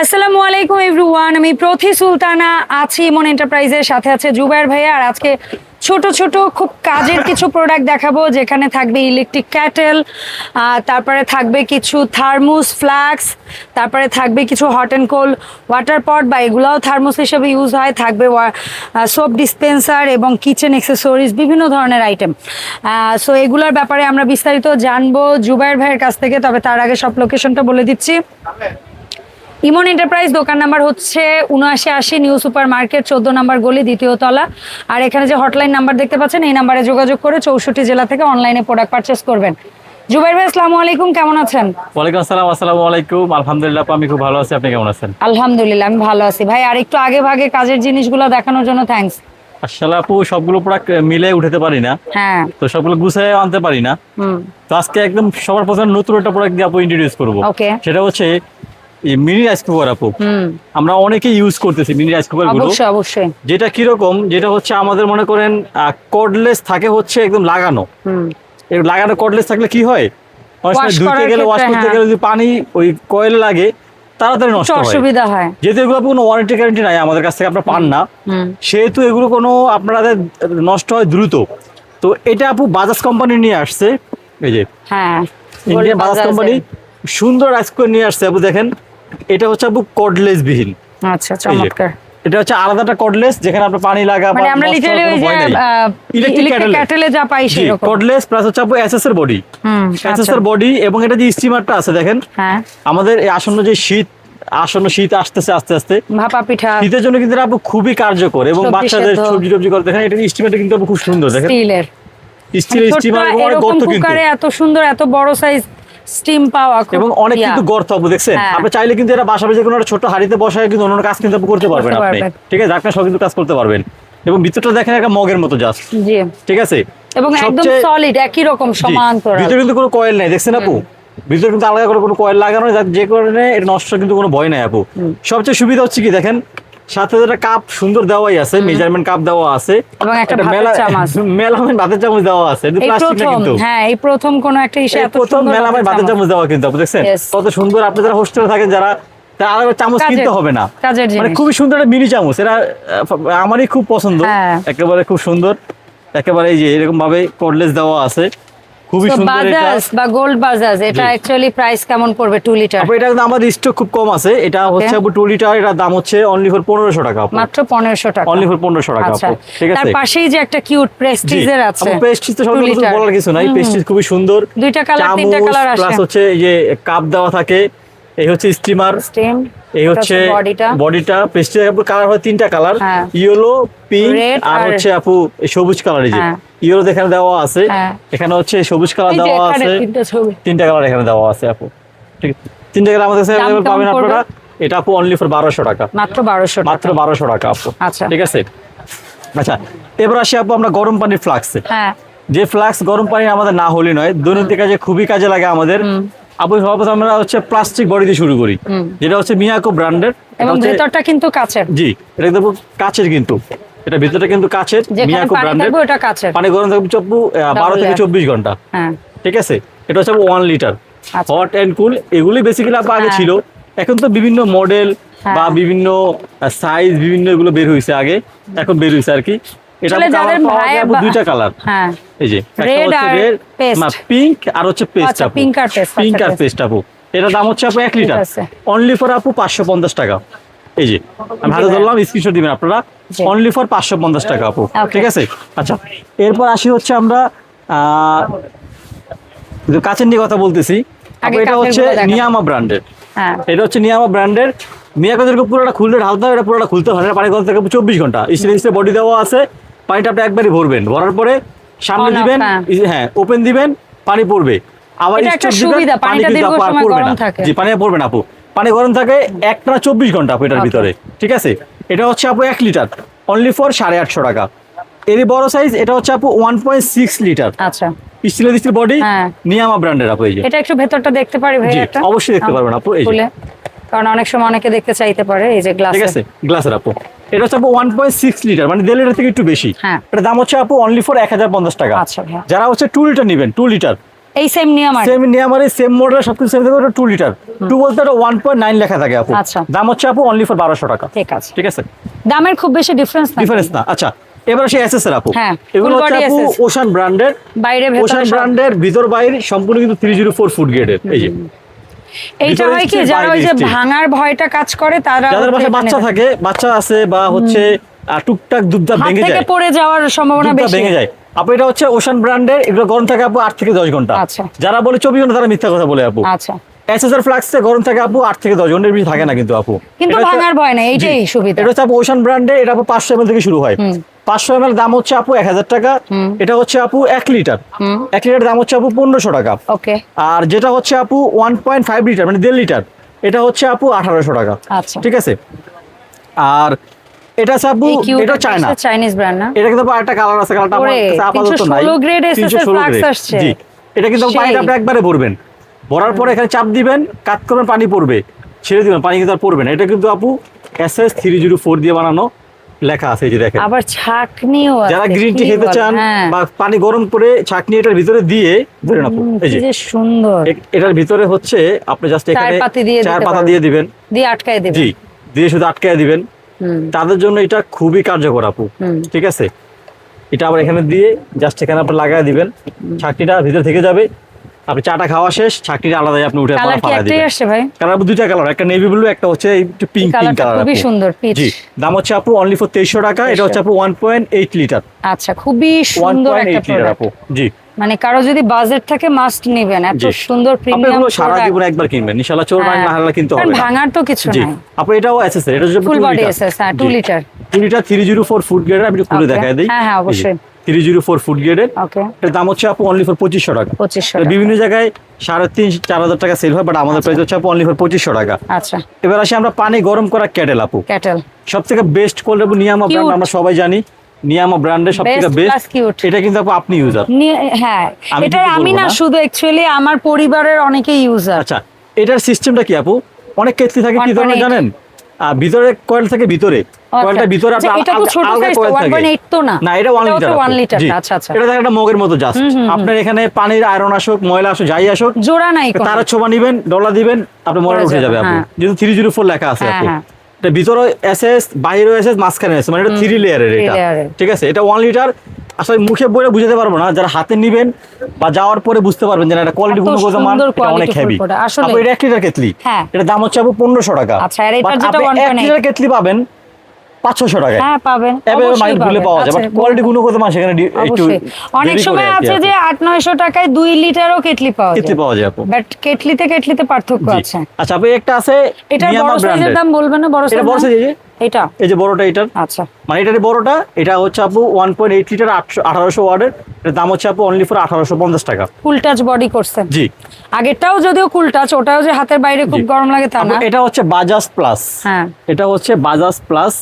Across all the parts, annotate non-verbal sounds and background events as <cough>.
আসসালামু আলাইকুম এভরিওয়ান আমি প্রথি সুলতানা, আছি ইমন এন্টারপ্রাইজের সাথে আছে জুবাইর ভাইয়া, আর আজকে ছোট ছোট খুব কাজের কিছু প্রোডাক্ট দেখাবো, যেখানে থাকবে ইলেকট্রিক ক্যাটেল তারপরে থাকবে কিছু থার্মোস ফ্লাক্স তারপরে থাকবে কিছু hot and cold water pot বা এগুলাও থার্মোস হিসেবে ইউজ হয়। থাকবে সোপ ডিসপেন্সার এবং কিচেন এক্সেসরিজ বিভিন্ন ধরনের আইটেম সো এগুলোর ব্যাপারে আমরা বিস্তারিত জানব জুবাইর ভাইয়ের কাছ থেকে, তবে তার আগে সব লোকেশনটা বলে দিচ্ছি। ইমন এন্টারপ্রাইজ দোকান নাম্বার হচ্ছে উনআশি আশি নিউ সুপার মার্কেট চোদ্দ নাম্বার গলি দ্বিতীয় তলা। আর এখানে যে হটলাইন নাম্বার দেখতে পাচ্ছেন এই নাম্বারে যোগাযোগ করে চৌষট্টি জেলা থেকে অনলাইনে প্রোডাক্ট পারচেস করবেন। জুবাইর ভাই আসসালামু আলাইকুম কেমন আছেন? ওয়ালাইকুম আসসালাম আসসালামু আলাইকুম। আলহামদুলিল্লাহ আমি খুব ভালো আছি। আপনি কেমন আছেন? আলহামদুলিল্লাহ আমি ভালো আছি। ভাই আর একটু আগে ভাগে কাজের জিনিসগুলো দেখানোর জন্য থ্যাঙ্কস আসলে আপু সবগুলো প্রোডাক্ট মিলে উঠাতে পারি না। হ্যাঁ। তো সবগুলো গুছিয়ে আনতে পারি না। হুম। তো আজকে একদম সবার প্রথমে নতুন একটা প্রোডাক্ট দিয়ে আপু ইন্ট্রোডিউস করব। ওকে সেটা হচ্ছে মিনি রাইস কুকার আপু। আমরা অনেকে ইউজ করতেছি মিনি রাইস কুকারগুলো। অবশ্যই যেটা কীরকম যেটা হচ্ছে আমাদের মনে করেন কর্ডলেস থাকে হচ্ছে একদম লাগানো। লাগানো কর্ডলেস থাকলে কি হয়? অনেক সময় Wash ধুইতে গেলে ওয়াশ করতে হ্যাঁ। গেলে যদি পানি ওই কয়েলে লাগে তাড়াতাড়ি নষ্ট হয়। অসুবিধা হয়। যেহেতু এগুলো কোনো ওয়ারেন্টি গ্যারেন্টি নাই আমাদের কাছ থেকে আপনারা পান না। সেহেতু এগুলো কোনো আপনাদের নষ্ট হয় দ্রুত। তো এটা আপু বাজাজ কোম্পানি নিয়ে আসছে। এই যে হ্যাঁ ইন্ডিয়ান বাজাজ কোম্পানি সুন্দর আইসক্রিম নিয়ে আসছে আপু দেখেন। এটা হচ্ছে আপু কর্ডলেস বিহীন আচ্ছা চমৎকার। এটা হচ্ছে আলাদাটা কর্ডলেস যেখানে আপনার পানি লাগা মানে আমরা লিটারালি ওই যে ইলেকট্রিক ক্যাটেলে যা পাই সেরকম। কর্ডলেস প্লাস হচ্ছে আপু এসএস এর বডি হুম এসএস আচ্ছা। এর বডি এবং এটা যে স্টিমারটা আছে দেখেন হ্যাঁ। আমাদের এই আসন্ন যে শীত আসন্ন শীত আসতেছে আস্তে আস্তে ভাপা পিঠা। শীতের জন্য কিন্তু আপু খুবই কার্যকর এবং বাচ্চাদের সবজি টবজি করে দেখেন এটা স্টিমারটা কিন্তু খুব সুন্দর দেখেন। স্টিলের। স্টিলের স্টিমার কিন্তু। এত সুন্দর এত বড় সাইজ স্টিম পাওয়া এবং অনেক কিন্তু গর্ত আপু দেখছেন? হ্যাঁ। আপনি চাইলে কিন্তু এটা বাসা বেজে কোনো একটা ছোট হাড়িতে বসায় কিন্তু অন্য কাজ কিন্তু করতে পারবেন আপনি। ঠিক আছে আপনার সব কিন্তু কাজ করতে পারবেন। এবং ভিতরটা দেখেন একটা মগের মতো জাস্ট জি। ঠিক আছে? এবং একদম সলিড একই রকম সমান্তরাল। ভিতরে কিন্তু কোনো কয়েল নাই দেখছেন আপু? ভিতরে কিন্তু আলাদা করে কোনো কয়েল লাগানো যে কারণে এটা নষ্ট কিন্তু কোনো ভয় নাই আপু। সবচেয়ে সুবিধা হচ্ছে কি দেখেন? সাথে একটা কাপ সুন্দর দেওয়াই আছে মেজারমেন্ট কাপ দেওয়া আছে। এবং একটা ভাতের মেলা চামচ। <laughs> মেলামেন ভাতের চামচ দেওয়া আছে। এই প্লাস্টিক না কিন্তু? হ্যাঁ এই প্রথম কোন একটা এই এত প্রথম মেলামেন ভাতের চামচ। দেওয়া কিন্তু আপু দেখছেন কত সুন্দর আপনি যারা হোস্টেলে থাকেন যারা তারা আলাদা চামচ কিনতে হবে না। মানে খুবই সুন্দর একটা মিনি চামচ। এরা আমারই খুব পছন্দ। হ্যাঁ। একেবারে খুব সুন্দর। একেবারে এই যে এরকম ভাবে কর্ডলেস দেওয়া আছে। খুবই সুন্দর এটা। বাজাজ বা গোল্ড বাজাজ এটা। অ্যাকচুয়ালি প্রাইস কেমন পড়বে 2 লিটার আপু এটা আমাদের স্টক খুব কম আছে। এটা হচ্ছে আপু টু লিটার এটার দাম হচ্ছে অনলি ফর পনেরোশো টাকা আপু। মাত্র 1500 টাকা। অনলি ফর পনেরোশো টাকা আচ্ছা। আপু। ঠিক তার আছে পাশেই যে একটা কিউট প্রেস্টিজের আছে পেস্টিজ তো সব 2 কিছু বলার কিছু নাই। হুম, পেস্টিজ খুবই সুন্দর। দুইটা কালার তিনটা কালার প্লাস হচ্ছে এই যে কাপ দেওয়া থাকে। এই হচ্ছে স্টিমার স্টিম এই হচ্ছে বডিটা বডিটা পেস্টের কালার হয় তিনটা কালার। ইয়েলো পিঙ্ক আর হচ্ছে আপু সবুজ কালার এই যে। হ্যাঁ। ইয়েলো এখানে দেওয়া আছে। হ্যাঁ। এখানে হচ্ছে সবুজ কালার দেওয়া আছে। তিনটা কালার এখানে দেওয়া আছে আপু। ঠিক আছে। তিনটা কালার আমাদের কাছে কেমন পাবেন আপনারা। এটা আপু অনলি ফর বারোশো টাকা। মাত্র 1200 টাকা। মাত্র বারোশো টাকা আপু। আচ্ছা। ঠিক আছে? আচ্ছা এবার আসি আপু আমরা গরম পানির ফ্লাক্সে হ্যাঁ। যে ফ্লাক্স গরম পানি আমাদের না হলে নয় দৈনন্দিন কাজে খুবই কাজে লাগে আমাদের। আপু সর্বপ্রথম আমরা হচ্ছে প্লাস্টিক বডি দিয়ে শুরু করি। যেটা হচ্ছে মিয়াকো ব্র্যান্ডের এবং ভেতরটা কিন্তু কাচের। জি এটা দেখব কাচের কিন্তু। এটা ভিতরটা কিন্তু যেখানে মিয়াকো ব্র্যান্ডের ওটা কাচের পানি গরম থাকবে চব্বু বারো থেকে layer। চব্বিশ ঘণ্টা হ্যাঁ ঠিক আছে এটা হচ্ছে one litre. Hot and cool এগুলি বেসিক্যালি আগে হ্যাঁ। ছিল এখন তো বিভিন্ন মডেল হ্যাঁ। বা বিভিন্ন সাইজ বিভিন্ন এগুলো বের হয়েছে আগে এখন বের হয়েছে আর কি এটা কালার যাদের পাওয়া ভাই যায় দুইটা কালার হ্যাঁ এই যে Red আর paste। পিঙ্ক আর হচ্ছে পেস্ট আচ্ছা, আপু pink আর পিঙ্ক আচ্ছা, আর paste। পেস্ট আপু এটার দাম হচ্ছে আপু এক লিটার আছে। অনলি ফর আপু পাঁচশো পঞ্চাশ টাকা এই যে আমি হাতে। ধরলাম স্ক্রিনশট দিবেন আপনারা। অনলি ফর পাঁচশো পঞ্চাশ টাকা আপু. ঠিক আছে? আচ্ছা এরপর আসি হচ্ছে আমরা কাচের নিয়ে কথা বলতেছি। এটা হচ্ছে নিয়ামা ব্র্যান্ডের। হ্যাঁ। এটা হচ্ছে নিয়ামা ব্র্যান্ডের। মিয়াকো যেরকম পুরোটা খুলতে ঢালতে হয় এটা পুরোটা খুলতে হয় না। পানি গরম থেকে চব্বিশ ঘণ্টা। স্টেনলেস বডি দেওয়া আছে। পানিটা আপনি একবারই ভরবেন। ভরার পরে সামনে দিবেন হ্যাঁ। যে হ্যাঁ ওপেন দিবেন পানি পড়বে। আবার দিবেন, পানি কিন্তু পড়বে না। জি পানি পড়বে না আপু। পানি গরম থাকে একটা চব্বিশ ঘণ্টা আপু এটার ভিতরে। ঠিক আছে? এটা হচ্ছে আপু এক লিটার। অনলি ফর সাড়ে আটশো টাকা। এরই বড় সাইজ এটা হচ্ছে আপু ওয়ান পয়েন্ট সিক্স লিটার। আচ্ছা। স্টিলের স্টিল বডি। নিয়ামা ব্র্যান্ডের আপু এই যে। এটা একটু ভেতরটা দেখতে পারি ভাই জি, একটা? অবশ্যই দেখতে পারবেন আপু, এই যে। কারণ অনেক সময় অনেকে দেখতে চাইতে পারে এই যে গ্লাস ঠিক আছে গ্লাসের আপু। এটা হচ্ছে আপু ওয়ান পয়েন্ট সিক্স লিটার মানে দেড় লিটার থেকে একটু বেশি। হ্যাঁ। এটার দাম হচ্ছে আপু অনলি ফর এক হাজার পঞ্চাশ টাকা। আচ্ছা যারা হচ্ছে টু লিটার নেবেন টু লিটার এই সেম নিয়ে আমার? সেম নিয়ামারে সেম মডেল সবকিছু সেম থাকবে টু লিটার টু বলতে এটা ওয়ান পয়েন্ট নাইন লেখা থাকে আপু। আচ্ছা। দাম হচ্ছে আপু অনলি ফর বারোশো টাকা। ঠিক আছে। ঠিক আছে? দামের খুব বেশি ডিফারেন্স না। ডিফারেন্স না। আচ্ছা এবার আসে এসএস এর আপু। হ্যাঁ, এগুলো হচ্ছে আপু ওশান ব্র্যান্ডের বাইরে ওশান ভেতরে সব। ব্র্যান্ডের ভিতর বাইরে সম্পূর্ণ কিন্তু থ্রি জিরো ফোর গ্রেডের এই যে। এইটা হয় কি যারা ওই যে ভাঙার ভয়টা কাজ করে তারা যাদের বাসায় বাচ্চা থাকে। বাচ্চা আছে বা হচ্ছে টুকটাক দুধটা ভেঙে যায়। পড়ে যাওয়ার সম্ভাবনা বেশি। ভেঙে যায়। আপু এটা হচ্ছে ওশান ব্র্যান্ডের এগুলো গরম থাকে আপু আট থেকে দশ ঘণ্টা। আচ্ছা। যারা বলে চব্বিশ ঘণ্টা তারা মিথ্যা কথা বলে আপু। আচ্ছা। এসএসআর ফ্লাক্সে গরম থাকে আপু আট থেকে দশ ঘণ্টার বেশি থাকে না কিন্তু আপু। কিন্তু ভাঙার ভয় নেই এইটাই সুবিধা। এটা হচ্ছে আপু ওশান ব্র্যান্ডে এটা আপু পাঁচশো এমএল থেকে শুরু হয়। পাঁচশো দাম হচ্ছে আপু এক হাজার টাকা। এটা হচ্ছে আপু এক লিটার। এক লিটার দাম হচ্ছে আপু পনেরোশো টাকা। আর যেটা হচ্ছে আপু ওয়ান পয়েন্ট ফাইভ লিটার মানে দেড় লিটার এটা হচ্ছে আপু আঠারোশো টাকা। আচ্ছা। ঠিক আছে? আর এটা কিউট এটা চায়না। চাইনিজ ব্র্যান্ড না? এটা কিন্তু আরেকটা কালার আছে কালারটা আমার কাছে আপাতত নাই। 316 grade SSL 316 আসছে। জি এটা কিন্তু সেই। পানিটা আপনি একবারে ভরবেন। ভরার পরে এখানে চাপ দিবেন কাট করবেন পানি পড়বে। ছেড়ে দিবেন পানি কিন্তু আর পড়বে না। এটা কিন্তু আপু S S three zero four দিয়ে বানানো লেখা আছে যে দেখেন। আবার ছাকনিও আছে যারা গ্রিন টি খেতে চান হ্যাঁ। বা পানি গরম করে ছাকনি এটার ভিতরে দিয়ে ধরে হুম, এই যে। সুন্দর। এটার ভিতরে হচ্ছে আপনি জাস্ট এখানে চায়ের পাতি দিয়ে দিবেন। দিয়ে আটকায় দেবে জি দিয়ে শুধু আটকায় দিবেন। তাদের জন্য এটা খুবই কার্যকর আপু। ঠিক আছে? এটা আবার এখানে দিয়ে জাস্ট এখানে আপনি লাগায় দিবেন। ছাকনিটা ভিতরে থেকে যাবে। আপনি চাটা খাওয়া শেষ ছাকনিটা আলাদা আপনি উঠে কালার ফালা দিবেন। আসছে ভাই? কালার দুইটা কালার একটা নেভি ব্লু একটা হচ্ছে একটু পিঙ্ক পিঙ্ক কালার খুবই সুন্দর পিচ জি দাম হচ্ছে আপু অনলি ফর তেইশশো টাকা এটা হচ্ছে আপু ওয়ান পয়েন্ট এইট লিটার আচ্ছা খুবই সুন্দর একটা প্রোডাক্ট আপু। জি। মানে কারও যদি বাজেট থাকে মাস্ট নেবেন। এত। সুন্দর আপনি প্রিমিয়াম সারা জীবনে একবার কিনবেন। ইনশাল্লাহ চোর না হারালে কিনতে হবে ভাঙার তো কিছু নাই। আপু এটাও এসএস এটা হচ্ছে ফুল বডি এসএস হ্যাঁ two litre two litre three zero four food গ্রেডের আমি খুলে. দেখাই দিই। হ্যাঁ, হ্যাঁ, অবশ্যই। থ্রি জিরো ফোর ফুড গ্রেডের দাম হচ্ছে আপু অনলি ফর পঁচিশশো টাকা। পঁচিশশো এটা বিভিন্ন জায়গায় সাড়ে তিন চার হাজার টাকা সেল হয় বাট আমাদের প্রাইস হচ্ছে আপু অনলি ফর পঁচিশশো টাকা। আচ্ছা। এবার আসি আমরা পানি গরম করা ক্যাটেল আপু। ক্যাটেল সব থেকে বেস্ট কোল্ড আপু নিয়ামা আমরা সবাই জানি। নিয়ামা ব্র্যান্ডের সব থেকে Best plus বেস্ট এটা কিন্তু আপনি ইউজার হ্যাঁ। এটা আমি না। শুধু অ্যাকচুয়ালি আমার পরিবারের অনেকেই ইউজার আচ্ছা এটার সিস্টেমটা কি আপু? অনেক কেটলি থাকে কি ধরনের জানেন? ভিতরে কয়েল থাকে ভিতরে। কয়েলটা ভিতরে আচ্ছা, এটা আলগা- থাকে। না। এটা ওয়ান লিটার আচ্ছা, আচ্ছা। এটা একটা মগের মতো জাস্ট আপনার এখানে পানির আয়রন আসুক ময়লা আসুক যাই আসুক জোড়া নাই। তারা ছোবা নিবেন ডলা দিবেন আপনার ময়লা উঠে যাবে, যাবে আপু। হ্যাঁ। যেহেতু থ্রি জিরো ফোর লেখা আছে হ্যাঁ, আপু। হ্যাঁ। এটা ভিতরে এসএস বাইরে এসএস মাঝখানে এসএস মানে এটা থ্রি লেয়ারের এটা। ঠিক আছে? এটা ওয়ান লিটার আসলে মুখে বলে বুঝাতে পারব না যারা হাতে নিবেন বা যাওয়ার পরে বুঝতে পারবেন যে এটা কোয়ালিটি গুণগত মান এটা অনেক হেভি আসলে। এটা এক লিটার কেতলি হ্যাঁ। এটা দাম হচ্ছে আপু পনেরোশো টাকা। আচ্ছা, আপনি এক লিটার কেতলি পাবেন পাঁচশোশো টাকায়। হ্যাঁ পাবেন। এবারে মাইল ভুলে পাওয়া যায় বাট আচ্ছা, কোয়ালিটি গুণগত মান সেখানে একটু অনেক সময় আছে যে আট নয়শো টাকায় দুই লিটারও কেটলি পাওয়া যায়। কেটলি পাওয়া যায় আপু। বাট কেটলিতে কেটলিতে পার্থক্য আছে। আচ্ছা আপু একটা আছে এটা বড় সাইজের দাম বলবেন না? বড় এটা বড় দাম? এটা? এই যে বড়টা এটার। আচ্ছা। মানে এটার বড়টা এটা হচ্ছে আপু ওয়ান পয়েন্ট এইট লিটার আঠারোশো ওয়ার্ডের এটার দাম হচ্ছে আপু অনলি ফর আঠারোশো পঞ্চাশ টাকা। ফুল টাচ বডি করছেন? জি। আগেরটাও যদিও কুল টাচ ওটাও যে হাতের বাইরে খুব গরম লাগে তা না। এটা হচ্ছে বাজাজ প্লাস হ্যাঁ। এটা হচ্ছে বাজাজ প্লাস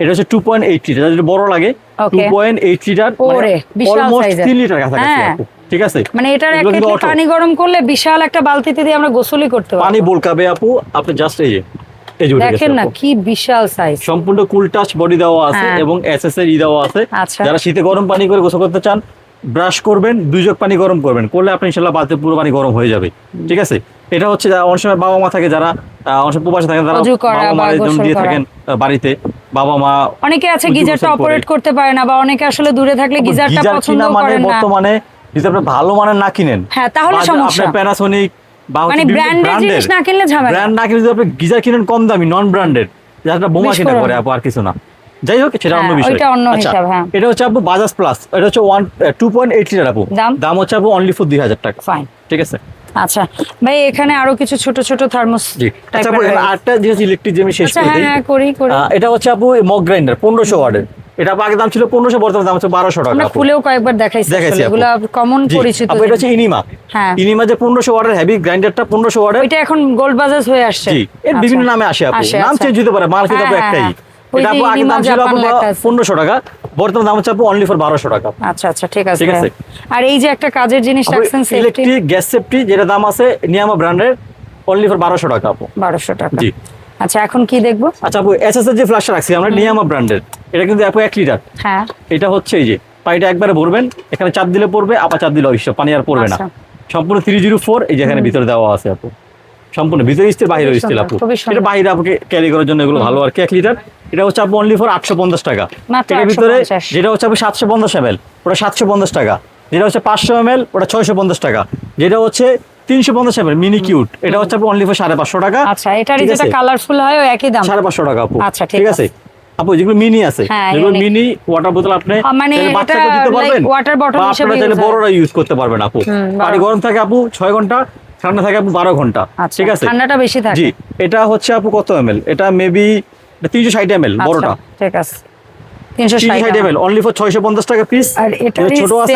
এটা হচ্ছে টু পয়েন্ট এইট লিটার যদি বড় লাগে two. Point eight litre almost তিন লিটার কাছাকাছি হ্যাঁ। আপু। ঠিক আছে? মানে এটার এক। পানি গরম করলে বিশাল একটা বালতিতে দিয়ে আমরা গোসলই করতে পানি পারব বলকাবে আপু। আপনি জাস্ট এই যে এই যে দেখেন না কি বিশাল সাইজ সম্পূর্ণ কুল টাচ বডি দেওয়া আছে হ্যাঁ। এবং ই দেওয়া আছে। আচ্ছা। যারা শীতে গরম পানি করে গোসল করতে চান ব্রাশ করবেন দুই জগ পানি গরম করবেন। করলে আপনি ইনশাল্লাহ বালতি পুরো পানি গরম হয়ে যাবে। ঠিক আছে? এটা হচ্ছে অনেক সময় বাবা মা থাকে যারা অনেক সময় প্রবাসে থাকেন তারা বাবা গোসল দিয়ে থাকেন বাড়িতে। বাবা মা অনেকে আছে গিজারটা অপারেট করতে পারে না বা অনেকে আসলে দূরে থাকলে গিজারটা গিজার পছন্দ মানে করেন না। বর্তমানে যদি আপনি ভালো মানের না কিনেন হ্যাঁ, তাহলে সমস্যা। আপনার প্যানাসোনিক বা মানে branded জিনিস না কিনলে ঝামেলা। ব্র্যান্ড না কিনে যদি আপনি গিজার কিনেন কম দামি নন ব্র্যান্ডেড যারা বোমা কিনে। করে আপু আর কিছু না। যাই হোক সেটা অন্য হ্যাঁ, বিষয়। আচ্ছা, হিসাব, হ্যাঁ। এটা হচ্ছে আপু বাজাজ প্লাস এটা হচ্ছে one two point eight litre আপু। দাম? হচ্ছে আপু অনলি ফর দুই হাজার টাকা। ফাইন ঠিক আছে? আচ্ছা ভাই এখানে আরও কিছু ছোট ছোট থার্মোস আচ্ছা আরেকটা জিনিস ইলেকট্রিক যে আমি শেষ আচ্ছা করে হ্যাঁ করি এটা হচ্ছে আপু মগ গ্রাইন্ডার পনেরোশো ওয়ার্ডের এটা আগে দাম ছিল পনেরোশো বর্তমানে দাম হচ্ছে বারোশো টাকা খুলেও কয়েকবার দেখাইছি দেখাইছি আসলে। কমন পরিচিত এটা হচ্ছে ইনিমা। হ্যাঁ। ইনিমা যে পনেরোশো ওয়ার্ডের হেভি গ্রাইন্ডারটা পনেরোশো ওয়ার্ডের। ওইটা এখন গোল্ড বাজাজ হয়ে আসছে। এর আচ্ছা। বিভিন্ন নামে আসে আপু। নাম আচ্ছা। চেঞ্জ হতে পারে মাল কিন্তু আপু হ্যাঁ, একটাই। হ্যাঁ, এটা আপু আগে দাম ছিল আপু পনেরোশো টাকা বর্তমান দাম হচ্ছে আপু অনলি ফর বারোশো টাকা। আচ্ছা আচ্ছা ঠিক আছে ঠিক আছে। আর এই যে একটা কাজের জিনিস রাখছেন ইলেকট্রিক গ্যাস সেফটি যেটা দাম আছে নিয়ামা ব্র্যান্ডের অনলি ফর বারোশো টাকা আপু। বারোশো টাকা। জি। আচ্ছা এখন কি দেখব? আচ্ছা আপু এসএস এর যে ফ্ল্যাশটা রাখছি আমরা নিয়ামা ব্র্যান্ডের এটা কিন্তু আপু এক লিটার হ্যাঁ। এটা হচ্ছে এই যে পানিটা একবারে ভরবেন এখানে চাপ দিলে পড়বে আবার চাপ দিলে অবশ্য পানি আর পড়বে না। আচ্ছা। সম্পূর্ণ থ্রি জিরো ফোর এই যেখানে ভিতরে দেওয়া আছে আপু। সম্পূর্ণ ভিতরে স্টিল বাইরে স্টিল আপু। এটা বাইরে আপনাকে ক্যারি করার জন্য এগুলো ভালো আর কি এক লিটার এটা হচ্ছে আপু অনলি ফর আটশো পঞ্চাশ টাকা। এটার ভিতরে যেটা হচ্ছে আপু সাতশো পঞ্চাশ এম ওটা সাতশো পঞ্চাশ টাকা। যেটা হচ্ছে পাঁচশো এম ওটা ছয়শো পঞ্চাশ টাকা। যেটা হচ্ছে তিনশো পঞ্চাশ এম মিনি কিউট এটা হচ্ছে অনলি ফর সাড়ে পাঁচশো টাকা। আচ্ছা এটারই যেটা কালারফুল হয় ও একই দাম। সাড়ে পাঁচশো টাকা আপু। আচ্ছা, ঠিক ঠিক আছে? আপু যেগুলো মিনি আছে হ্যাঁ, যেগুলো মিনি ওয়াটার বোতল আপনি বাচ্চাকে দিতে পারবেন। water bottle হিসেবে আপনারা চাইলে use। বড়রা ইউজ করতে পারবেন আপু। পানি গরম থাকে আপু ছয় ঘণ্টা ঠান্ডা থাকে আপু বারো ঘণ্টা। আচ্ছা ঠিক আছে? ঠান্ডাটা বেশি থাকে। জি এটা হচ্ছে আপু কত এম এটা মেবি তিনশো ষাট এম আচ্ছা, বড়টা। ঠিক আছে তিনশো তিনশো ষাট এম অনলি ফর টাকা। পিস আর ছোট আছে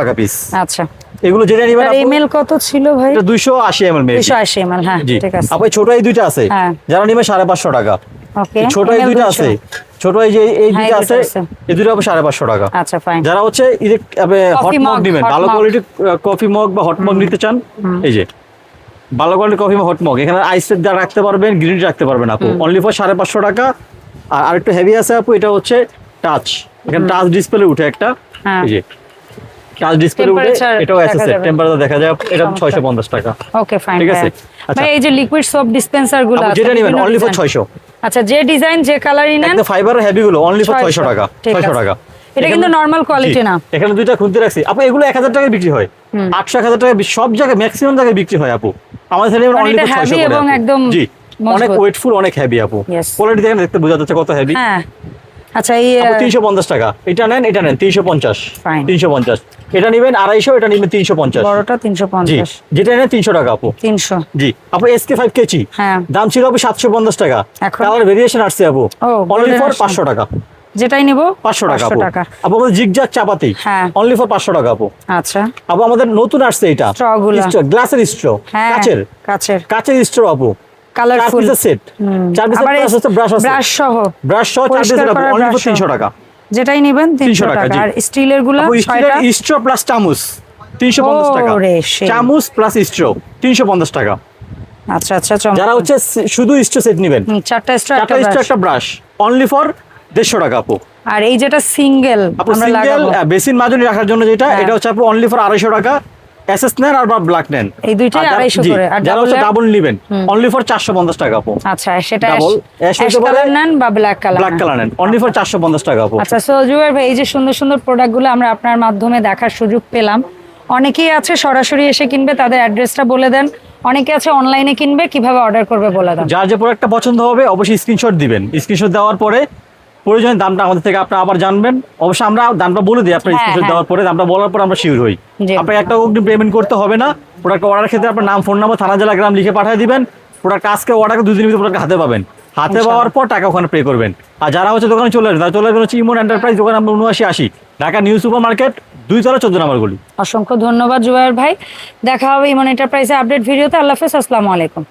টাকা পিস আচ্ছা। এগুলো যেটা নিবেন আপু, এমএল কত ছিল ভাই? এটা দুইশো আশি এম এল এমএল হ্যাঁ ঠিক আছে। আপু ছোট এই দুইটা আছে। যারা নিবে সাড়ে পাঁচশো টাকা। ওকে ছোট এই দুইটা আছে। ছোট এই যে এই দুইটা আছে এই সাড়ে পাঁচশো টাকা। আচ্ছা ফাইন যারা হচ্ছে হট মগ ভালো mug। কোয়ালিটির কফি মগ বা হট মগ নিতে চান এই যে। ভালো কোয়ালিটির কফি হট মগ এখানে আইসের যা রাখতে পারবেন গ্রিন রাখতে পারবেন আপু। অনলি ফর সাড়ে পাঁচশো টাকা। আর আরেকটু হেভি আছে আপু এটা হচ্ছে টাচ এখানে টাচ ডিসপ্লে উঠে একটা হ্যাঁ। এই টাচ ডিসপ্লে উঠে এটাও এসএসএ টেম্পারেচার দেখা যায় এটা চমৎকার। ছয়শো পঞ্চাশ টাকা। ওকে ফাইন ঠিক আছে? আচ্ছা। ভাই এই যে লিকুইড সোপ ডিসপেন্সারগুলো আছে, যেটা নেবেন অনলি ফর design। ছয়শো। আচ্ছা যে ডিজাইন যে কালারই নেন একদম ফাইবার হেভি গুলো অনলি ফর 600 ছয়শো টাকা ঠিক ছয়শো আছে। টাকা। এটা কিন্তু নর্মাল কোয়ালিটি না। এখানে দুইটা খুলতে রাখছি। আপু এগুলো এক হাজার টাকায় বিক্রি হয়। আটশো এক হাজার টাকা সব জায়গায় ম্যাক্সিমাম জায়গায় বিক্রি হয় আপু। আমাদের ছেলে অনলি ফর ছয়শো heavy এবং একদম জি। অনেক। ওয়েটফুল অনেক হেভি আপু। কোয়ালিটি দেখেন দেখতে বোঝা যাচ্ছে কত হেভি হ্যাঁ। আচ্ছা এই আহ, তিনশো পঞ্চাশ টাকা। এটা নেন এটা নেন তিনশো পঞ্চাশ। Fine. তিনশো পঞ্চাশ। এটা নেবেন আড়াইশো এটা নেবেন তিনশো পঞ্চাশ। বড়টা তিনশো জি পঞ্চাশ যেটা নেন তিনশো টাকা আপু। তিনশো। জি আপু এসকে ফাইভ কেচি হ্যাঁ। দাম ছিল আপু সাতশো পঞ্চাশ টাকা। এখন? কালার ভেরিয়েশন আসছে আপু। Only for variation। পাঁচশো টাকা। যেটাই নিব পাঁচশো টাকা আপু। আপু আমাদের জিগজাগ চাপাতি। হ্যাঁ। অনলি ফর পাঁচশো টাকা আপু। আচ্ছা। আপু আমাদের নতুন আসছে এটা। গুলা। গ্লাসের স্ট্র কাচের। কাচের। কাচের স্ট্র আপু। কালারফুল সেট চার পিসের ব্রাশ আছে। ব্রাশ সহ। ব্রাশ সহ চার পিসের অনলি ফর brush সহ। তিনশো টাকা। যেটাই নেবেন 300 টাকা, আর স্টিলেরগুলো স্ট্র প্লাস চামচ। তিনশো পঞ্চাশ টাকা। ওরে চামচ প্লাস স্ট্র তিনশো পঞ্চাশ টাকা। আচ্ছা আচ্ছা। যারা হচ্ছে শুধু স্ট্র সেট নেবেন। চারটা স্ট্র একটা স্ট্র একটা ব্রাশ অনলি ফর দেড়শো টাকা আপু। আর এই যেটা সিঙ্গেল আমরা লাগাবো। বেসিন মাজনি রাখার জন্য যেটা হ্যাঁ। এটা হচ্ছে আপু অনলি ফর আড়াইশো টাকা। এসএস নেন আর বা ব্ল্যাক নেন। এই দুইটাই 250 করে, আর যারা হচ্ছে ডাবল নেবেন অনলি ফর চারশো পঞ্চাশ টাকা আপু। আচ্ছা সেটা Double, অ্যাশ কালার নেন বা ব্ল্যাক কালার ব্ল্যাক কালার নেন অনলি ফর পঞ্চাশ টাকা আপু। আচ্ছা সো জুয়ার ভাই এই যে সুন্দর সুন্দর প্রোডাক্টগুলো আমরা আপনার মাধ্যমে দেখার সুযোগ পেলাম। অনেকেই আছে সরাসরি এসে কিনবে তাদের অ্যাড্রেসটা বলে দেন। অনেকে আছে অনলাইনে কিনবে কীভাবে অর্ডার করবে বলে দেন। যার যে প্রোডাক্টটা পছন্দ হবে অবশ্যই স্ক্রিনশট দিবেন। স্ক্রিনশট দেওয়ার পরে প্রয়োজনে দামটা আমাদের থেকে আপনি আবার জানবেন। অবশ্যই আমরা দামটা বলে দিই আপনার হ্যাঁ, স্ক্রিনশট হ্যাঁ। দেওয়ার পরে দামটা বলার পর আমরা শিওর হই। জি। আপনাকে একটা অগ্নি পেমেন্ট করতে হবে না। প্রোডাক্ট অর্ডার ক্ষেত্রে আপনার নাম ফোন নাম্বার থানা জেলা গ্রাম লিখে পাঠিয়ে দিবেন। প্রোডাক্ট আজকে অর্ডার দুদিনের ভিতরে প্রোডাক্ট হাতে পাবেন। হাতে পাওয়ার পর টাকা ওখানে পে করবেন। আর যারা হচ্ছে দোকানে চলে আসবে তারা চলে আসবেন হচ্ছে ইমন এন্টারপ্রাইজ দোকান নাম্বার উনআশি আশি ঢাকা নিউ সুপার মার্কেট দুই তলা চোদ্দ নাম্বার গলি। অসংখ্য ধন্যবাদ জুবাইর ভাই। দেখা হবে ইমন এন্টারপ্রাইজে আপডেট ভিডিওতে। আল্লাহ হাফেজ আসসালামু আলাইকুম।